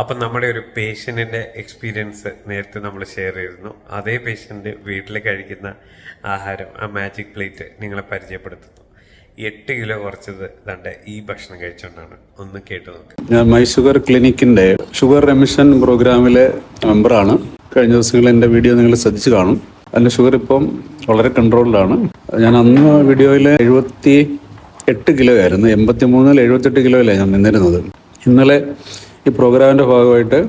അപ്പം നമ്മുടെ ഒരു പേഷ്യന്റിന്റെ എക്സ്പീരിയൻസ് നേരത്തെ നമ്മൾ ഷെയർ ചെയ്തിരുന്നു. അതേ പേഷ്യന്റ് വീട്ടിൽ കഴിക്കുന്ന ആഹാരം ആ മാജിക് പ്ലേറ്റ് നിങ്ങളെ പരിചയപ്പെടുത്തുന്നു. എട്ട് കിലോ കുറച്ചത് ദണ്ട ഈ ഭക്ഷണം കഴിച്ചുകൊണ്ടാണ് ഒന്ന് കേട്ടു നോക്ക്. ഞാൻ മൈ ഷുഗർ ക്ലിനിക്കിന്റെ ഷുഗർ റെമിഷൻ പ്രോഗ്രാമിലെ മെമ്പറാണ്. കഴിഞ്ഞ ദിവസങ്ങളിൽ എന്റെ വീഡിയോ നിങ്ങൾ ശ്രദ്ധിച്ചു കാണും. എന്റെ ഷുഗർ ഇപ്പം വളരെ കൺട്രോളിലാണ് ഞാൻ അന്ന് വീഡിയോയിൽ എഴുപത്തി എട്ട് കിലോ ആയിരുന്നു. എൺപത്തി മൂന്നിൽ എഴുപത്തെട്ട് കിലോയിലാണ് ഞാൻ നിന്നിരുന്നത്. ഇന്നലെ ഈ പ്രോഗ്രാമിന്റെ ഭാഗമായിട്ട്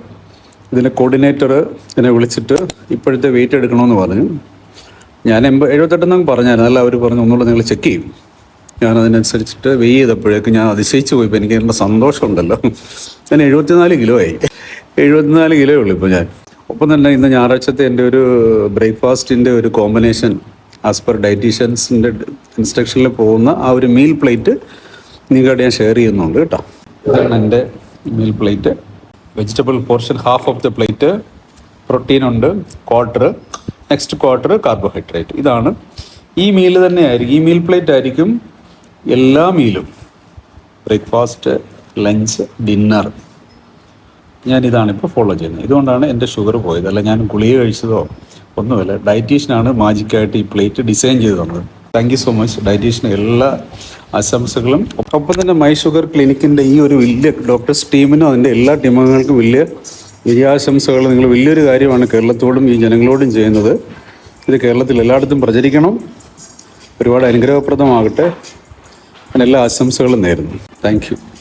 ഇതിന്റെ കോർഡിനേറ്റർ എന്നെ വിളിച്ചിട്ട് ഇപ്പോഴത്തെ വെയിറ്റ് എടുക്കണമെന്ന് പറഞ്ഞു. ഞാൻ എൺപ എഴുപത്തെട്ടെന്നങ്ങ് പറഞ്ഞായിരുന്നു. അല്ല അവർ പറഞ്ഞു ഒന്നുകൂടെ നിങ്ങൾ ചെക്ക് ചെയ്യും. ഞാൻ അതിനനുസരിച്ചിട്ട് വെയ് ചെയ്തപ്പോഴേക്കും ഞാൻ അതിശയിച്ചു പോയി. എനിക്ക് എന്റെ സന്തോഷമുണ്ടല്ലോ. ഞാൻ എഴുപത്തിനാല് കിലോ ആയി. എഴുപത്തിനാല് കിലോ ഉള്ളൂ ഇപ്പോൾ ഞാൻ. ഒപ്പം തന്നെ ഇന്ന് ഞായറാഴ്ചത്തെ എന്റെ ഒരു ബ്രേക്ക്ഫാസ്റ്റിന്റെ ഒരു കോമ്പിനേഷൻ ആസ് പെർ ഡയറ്റീഷ്യൻസിന്റെ ഇൻസ്ട്രക്ഷനിൽ പോകുന്ന ആ ഒരു മീൽ പ്ലേറ്റ് നിങ്ങളുടെ ഞാൻ ഷെയർ ചെയ്യുന്നുണ്ട് കേട്ടോ. ഇതാണ് എന്റെ meal plate vegetable portion half of the plate protein ഉണ്ട് ക്വാർട്ടർ നെക്സ്റ്റ് ക്വാർട്ടർ കാർബോഹൈഡ്രേറ്റ് ഇതാണ്. ഈ മീൽ തന്നെ ആയിരിക്കും ഈ മീൽ പ്ലേറ്റ് ആയിരിക്കും എല്ലാ മീലും ബ്രേക്ക്ഫാസ്റ്റ് ലഞ്ച് ഡിന്നർ ഞാൻ ഇതാണ് ഇപ്പോൾ ഫോളോ ചെയ്യുന്നത്. ഇതുകൊണ്ടാണ് എന്റെ ഷുഗർ പോയത്. അല്ല ഞാൻ ഗുളിക കഴിച്ചതോ ഒന്നുമല്ല. ഡയറ്റീഷ്യനാണ് മാജിക്കായിട്ട് ഈ പ്ലേറ്റ് ഡിസൈൻ ചെയ്ത് തന്നത്. Thank you so much dietitian എല്ലാ ആശംസകളും. ഒപ്പം തന്നെ മൈ ഷുഗർ ക്ലിനിക്കിന്റെ ഈ ഒരു വലിയ ഡോക്ടേഴ്സ് ടീമിനും അതിന്റെ എല്ലാ ടീമുകൾക്കും വലിയ വിജയാശംസകൾ നിങ്ങൾ വലിയൊരു കാര്യമാണ് കേരളത്തോടും ഈ ജനങ്ങളോടും ചെയ്യുന്നത്. ഇത് കേരളത്തിൽ എല്ലായിടത്തും പ്രചരിക്കണം. ഒരുപാട് അനുഗ്രഹപ്രദമാകട്ടെ. അതിനെല്ലാ ആശംസകളും നേരുന്നു. താങ്ക്